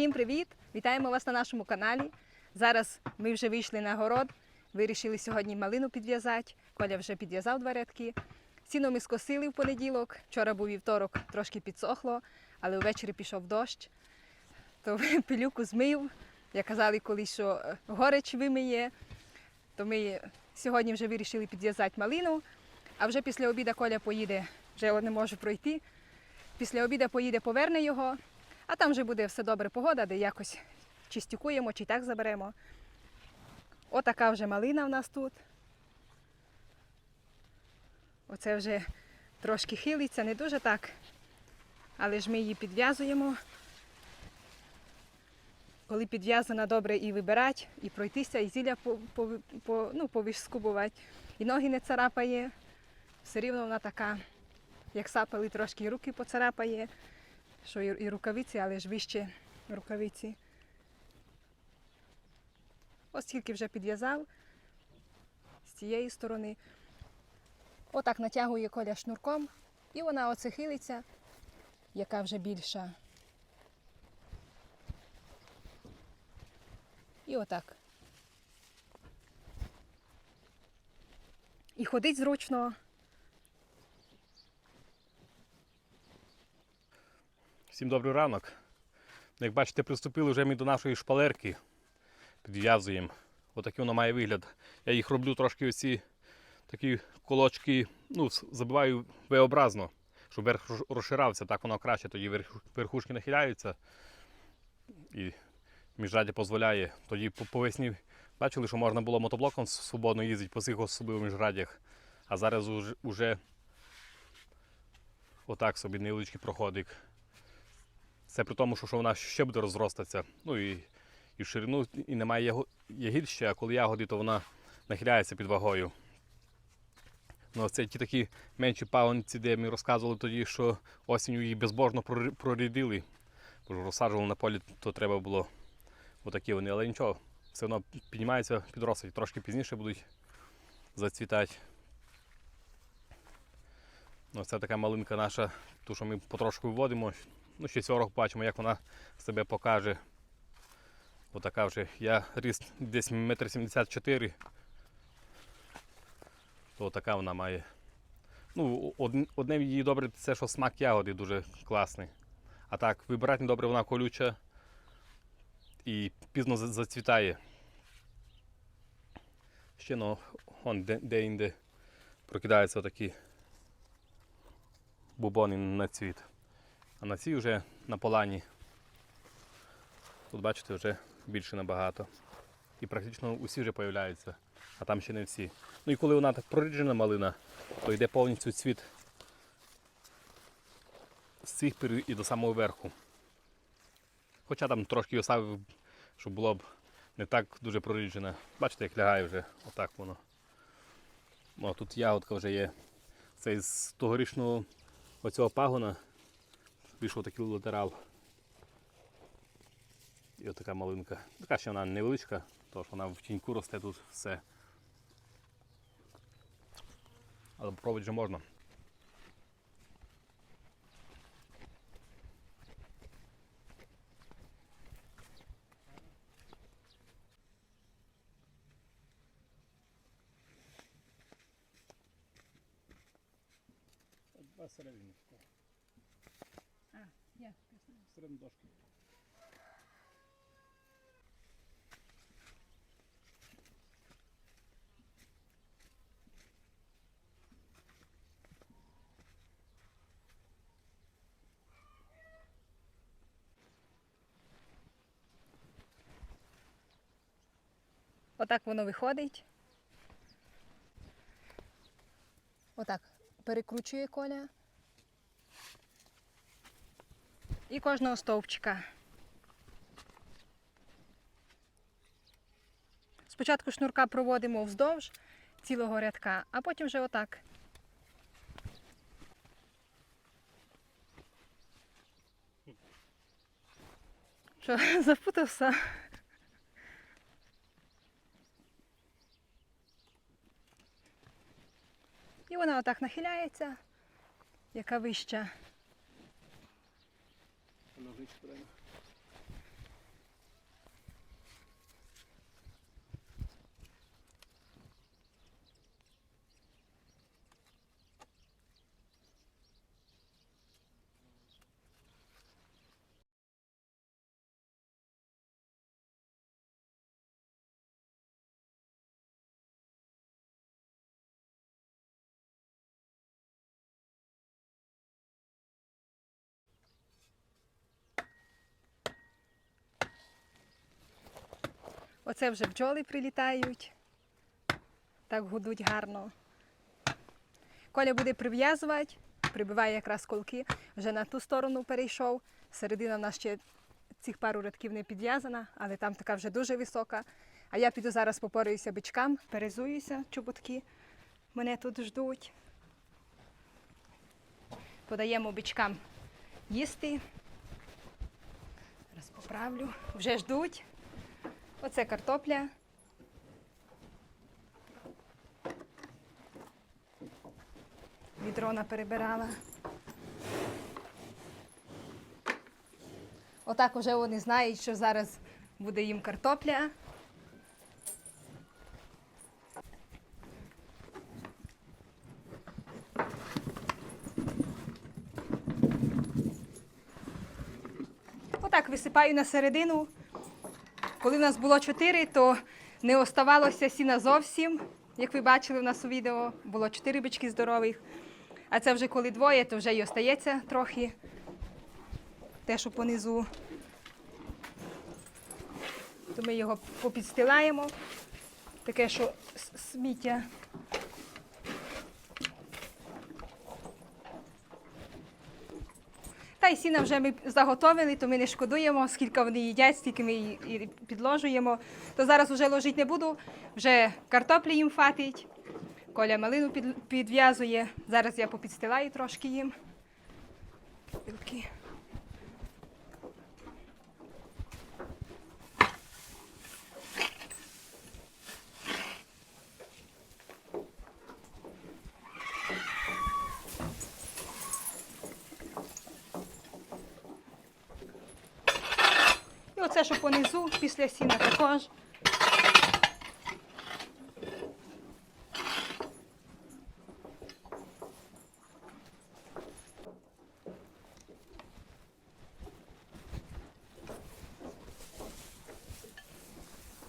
Всім привіт! Вітаємо вас на нашому каналі. Зараз ми вже вийшли на город. Вирішили сьогодні малину підв'язати. Коля вже підв'язав два рядки. Сіно ми скосили в понеділок. Вчора був вівторок, трошки підсохло, але ввечері пішов дощ. То пилюку змив. Як казали колись, що е, горич вимиє. То ми сьогодні вже вирішили підв'язати малину. А вже після обіду Коля поїде, вже не можу пройти. Після обіду поїде, поверне його, а там вже буде все добре погода, де якось чистюкуємо чи так заберемо. Отака вже малина в нас тут. Оце вже трошки хилиться, не дуже так, але ж ми її підв'язуємо. Коли підв'язана, добре і вибирати, і пройтися, і зілля по, по, по, ну, повишскубувати, і ноги не царапає. Все рівно вона така, як сапали, трошки руки поцарапає, що і, рукавиці, але ж вище рукавиці. Ось тільки вже підв'язав з цієї сторони. Отак натягує коля шнурком, і вона оце хилиться, яка вже більша. І отак. І ходить зручно. Всім добрий ранок. Як бачите, приступили вже ми до нашої шпалерки. Підв'язуємо. Отакий воно має вигляд. Я їх роблю трошки оці такі колочки, ну, забиваю V-образно, щоб верх розширався, так воно краще, тоді верхушки нахиляються і міжряддя дозволяє. Тоді по, весні бачили, що можна було мотоблоком свободно їздити по цих особливо міжрадях, а зараз уже, отак собі невеличкий проходик. Це при тому, що, вона ще буде розростатися. Ну і, і в ширину і немає ягід ще, а коли ягоди, то вона нахиляється під вагою. Ну, це ті такі менші пагонці, де ми розказували тоді, що осінню її безбожно прорі- прорідили. Бо розсаджували на полі, то треба було отакі вони, але нічого, все одно піднімається, підростуть, трошки пізніше будуть зацвітати. Ну, це така малинка наша, ту, що ми потрошку виводимо. Ну, ще цього року бачимо, як вона себе покаже. Отака вже. Я ріст десь метр сімдесят чотири. То така вона має. Ну, од- одне її добре, це що смак ягоди дуже класний. А так, вибирати добре, вона колюча і пізно зацвітає. Ще ну, он де- де-інде прокидаються такі бубони на цвіт. А на цій вже на полані. Тут бачите, вже більше набагато. І практично усі вже появляються, а там ще не всі. Ну і коли вона так проріджена малина, то йде повністю цвіт з цих пір і до самого верху. Хоча там трошки оставив, щоб було б не так дуже проріджене. Бачите, як лягає вже, отак воно. Ну, тут ягодка вже є. Це з тогорічного оцього пагона вийшов такий латерал. І отака малинка. Така ще вона невеличка, що вона в тіньку росте тут все. Але попробувати вже можна. Середину. А, я. Середину дошки. Отак воно виходить. Отак перекручує коля. І кожного стовпчика. Спочатку шнурка проводимо вздовж цілого рядка, а потім вже отак. Що, запутався? І вона отак нахиляється, яка вища. Ножички треба. Оце вже бджоли прилітають. Так гудуть гарно. Коля буде прив'язувати, прибиває якраз колки, вже на ту сторону перейшов. Середина в нас ще цих пару рядків не підв'язана, але там така вже дуже висока. А я піду зараз попораюся бичкам, перезуюся, чоботки. Мене тут ждуть. Подаємо бичкам їсти. Зараз поправлю. Вже ждуть. Оце картопля. Відрона перебирала. Отак уже вони знають, що зараз буде їм картопля. Отак висипаю на середину. Коли в нас було чотири, то не оставалося сіна зовсім. Як ви бачили в нас у відео, було чотири бички здорових. А це вже коли двоє, то вже й остається трохи. Те, що понизу. То ми його попідстилаємо. Таке, що сміття. Та й сіна вже ми заготовили, то ми не шкодуємо, скільки вони їдять, скільки ми і підложуємо. То зараз вже ложити не буду, вже картоплі їм фатить. Коля малину підв'язує. Зараз я попідстилаю трошки їм. Білки. Оце, що понизу, після сіна також.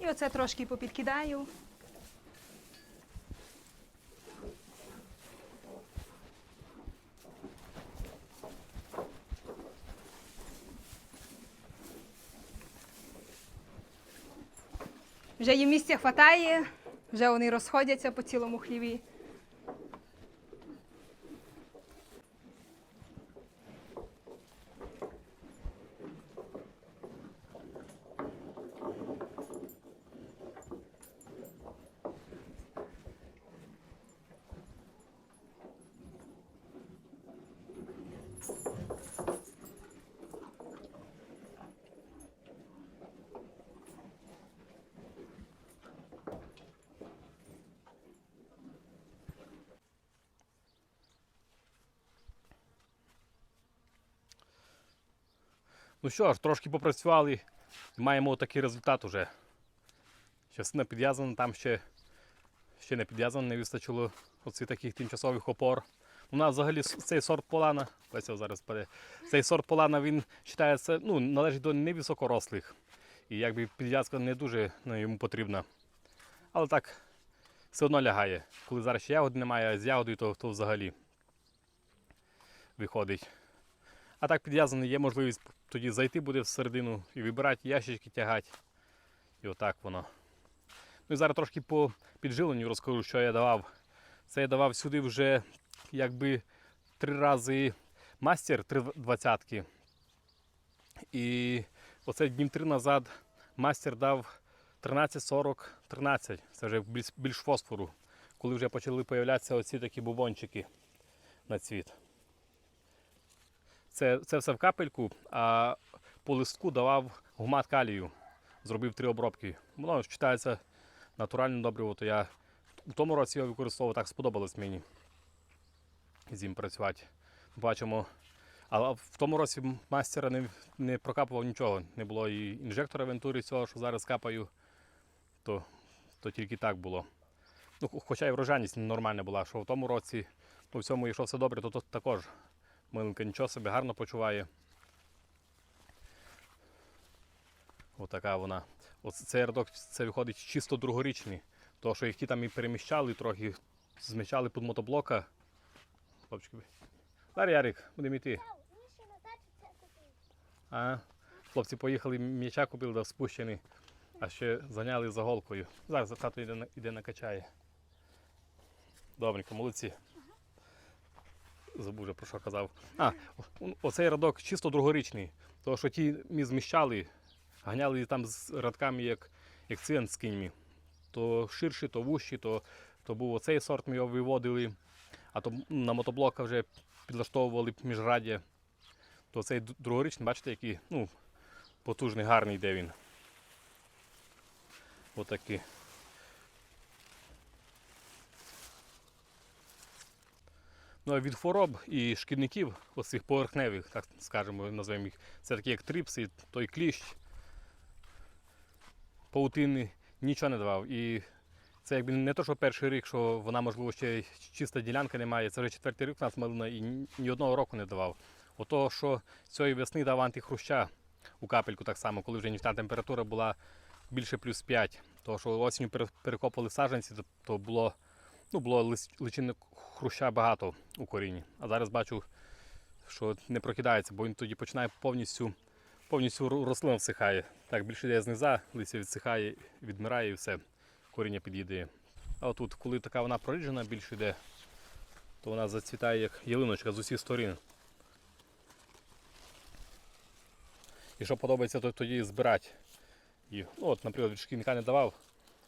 І оце трошки попідкидаю. Вже їм місця хватає, вже вони розходяться по цілому хліві. Ну що ж, трошки попрацювали і маємо такий результат уже. Частина підв'язана, там ще, ще не підв'язана, не вистачило оці таких тимчасових опор. У нас взагалі цей сорт полана, зараз паде, цей сорт полана він вважається, ну, належить до невисокорослих. І якби підв'язка не дуже ну, йому потрібна. Але так все одно лягає. Коли зараз ще ягод немає, а з ягодою, то, то взагалі виходить. А так підв'язаний є можливість тоді зайти буде всередину і вибирати ящички тягати. І отак воно. Ну і зараз трошки по підживленню розкажу, що я давав. Це я давав сюди вже якби три рази мастер, три двадцятки. І оце днів три назад мастер дав 13-40-13. Це вже більш, фосфору, коли вже почали появлятися оці такі бубончики на цвіт. Це, це все в капельку, а по листку давав гумат калію. Зробив три обробки. Воно вважається натуральним добриво, то я у тому році його використовував, так сподобалось мені з ним працювати. Бачимо. А в тому році мастера не, не прокапував нічого. Не було і інжектора вентурі цього, що зараз капаю, то, то тільки так було. Ну, хоча і врожайність нормальна була, що в тому році по всьому, якщо все добре, то тут також Миленька нічого собі гарно почуває. Отака вона. Оце цей рядок це виходить чисто другорічний. Тому що їх ті там і переміщали трохи, зміщали під мотоблока. Хлопчики. Зараз Ярик, будемо йти. А, хлопці поїхали, м'яча купили, да спущений. А ще зайняли за голкою. Зараз тато йде, йде накачає. Добренько, молодці. Забув вже про що казав. А, оцей радок чисто другорічний. Тому що ті ми зміщали, ганяли там з радками, як, як цвинт з кіньми. То ширші, то вущі, то, то був оцей сорт, ми його виводили, а то на мотоблока вже підлаштовували міжраддя. То цей другорічний, бачите, який ну, потужний, гарний йде він. Отакий. Ну від хвороб і шкідників, оцих поверхневих, так скажемо, назвемо їх, це такі як трипси, той кліщ, паутини, нічого не давав. І це якби не то, що перший рік, що вона, можливо, ще чиста ділянка немає. Це вже четвертий рік у нас малина і ні- одного року не давав. Ото, що цієї весни дав антихруща у капельку так само, коли вже нічна температура була більше плюс 5. Тому що осінню перекопали саджанці, то було, ну, було личини хруща багато у корінні. А зараз бачу, що не прокидається, бо він тоді починає повністю, повністю рослина всихає. Так, більше йде зниза, листя відсихає, відмирає і все, коріння під'їдає. А отут, коли така вона проріджена, більше йде, то вона зацвітає як ялиночка з усіх сторін. І що подобається, то тоді збирати. І, ну, от, наприклад, від шкідника не давав,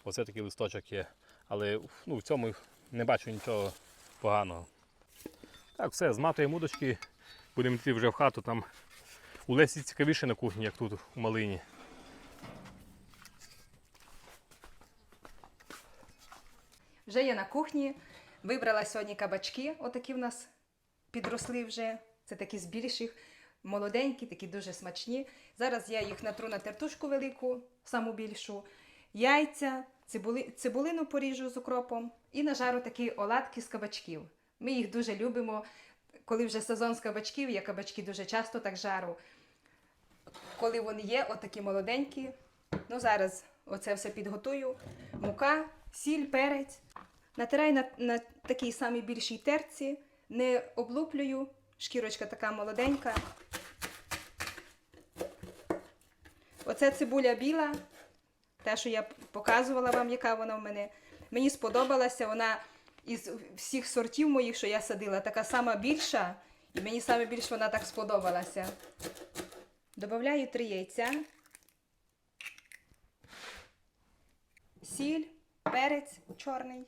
оце такий листочок є. Але ну, в цьому не бачу нічого поганого. Так, все, зматуємо удочки, будемо йти вже в хату. Там у Лесі цікавіше на кухні, як тут у малині. Вже є на кухні. Вибрала сьогодні кабачки, отакі в нас підросли вже. Це такі з більших, молоденькі, такі дуже смачні. Зараз я їх натру на тертушку велику, саму більшу, яйця, цибули, цибулину поріжу з укропом і нажару такі оладки з кабачків. Ми їх дуже любимо. Коли вже сезон з кабачків, я кабачки дуже часто так жару. Коли вони є, отакі молоденькі. Ну, зараз оце все підготую. Мука, сіль, перець. Натираю на, на такій самій більшій терці, не облуплюю. Шкірочка така молоденька. Оце цибуля біла, те, що я показувала вам, яка вона в мене. Мені сподобалася вона із всіх сортів моїх, що я садила, така сама більша, і мені саме більше вона так сподобалася. Добавляю три яйця, сіль, перець чорний.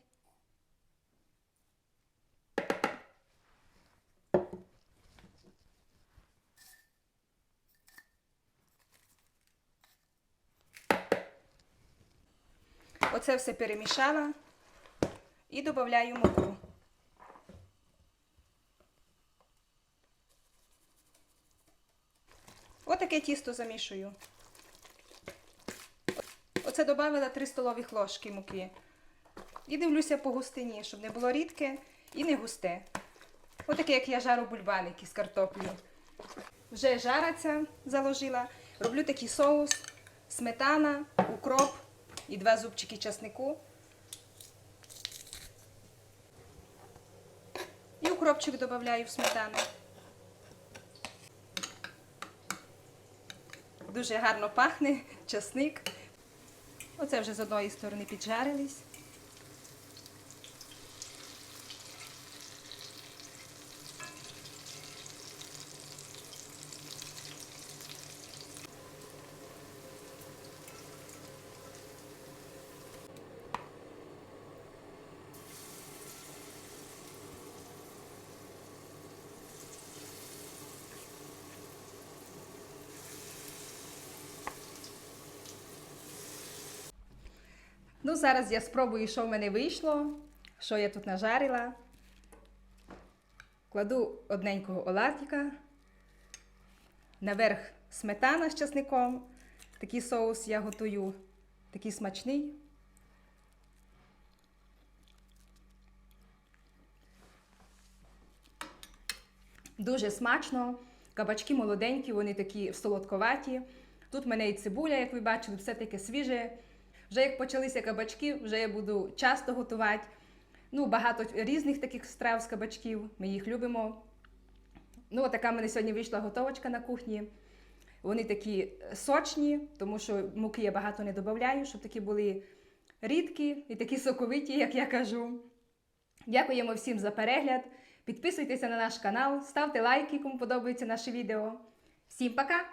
Оце все перемішала і додаю муку. Отаке тісто замішую. Оце додала 3 столових ложки муки. І дивлюся по густині, щоб не було рідке і не густе. Отаке, як я жару бульбаники з картоплі. Вже жараться, заложила. Роблю такий соус, сметана, укроп і два зубчики часнику. І укропчик додаю в сметану. Дуже гарно пахне часник. Оце вже з одної сторони піджарились. Ну, зараз я спробую, що в мене вийшло, що я тут нажарила. Кладу одненького оладіка. Наверх сметана з часником. Такий соус я готую, такий смачний. Дуже смачно. Кабачки молоденькі, вони такі солодковаті. Тут в мене і цибуля, як ви бачили, все таке свіже. Вже як почалися кабачки, вже я буду часто готувати. Ну, багато різних таких страв з кабачків. Ми їх любимо. Ну, така в мене сьогодні вийшла готовочка на кухні. Вони такі сочні, тому що муки я багато не додаю, щоб такі були рідкі і такі соковиті, як я кажу. Дякуємо всім за перегляд. Підписуйтеся на наш канал, ставте лайки, кому подобається наше відео. Всім пока!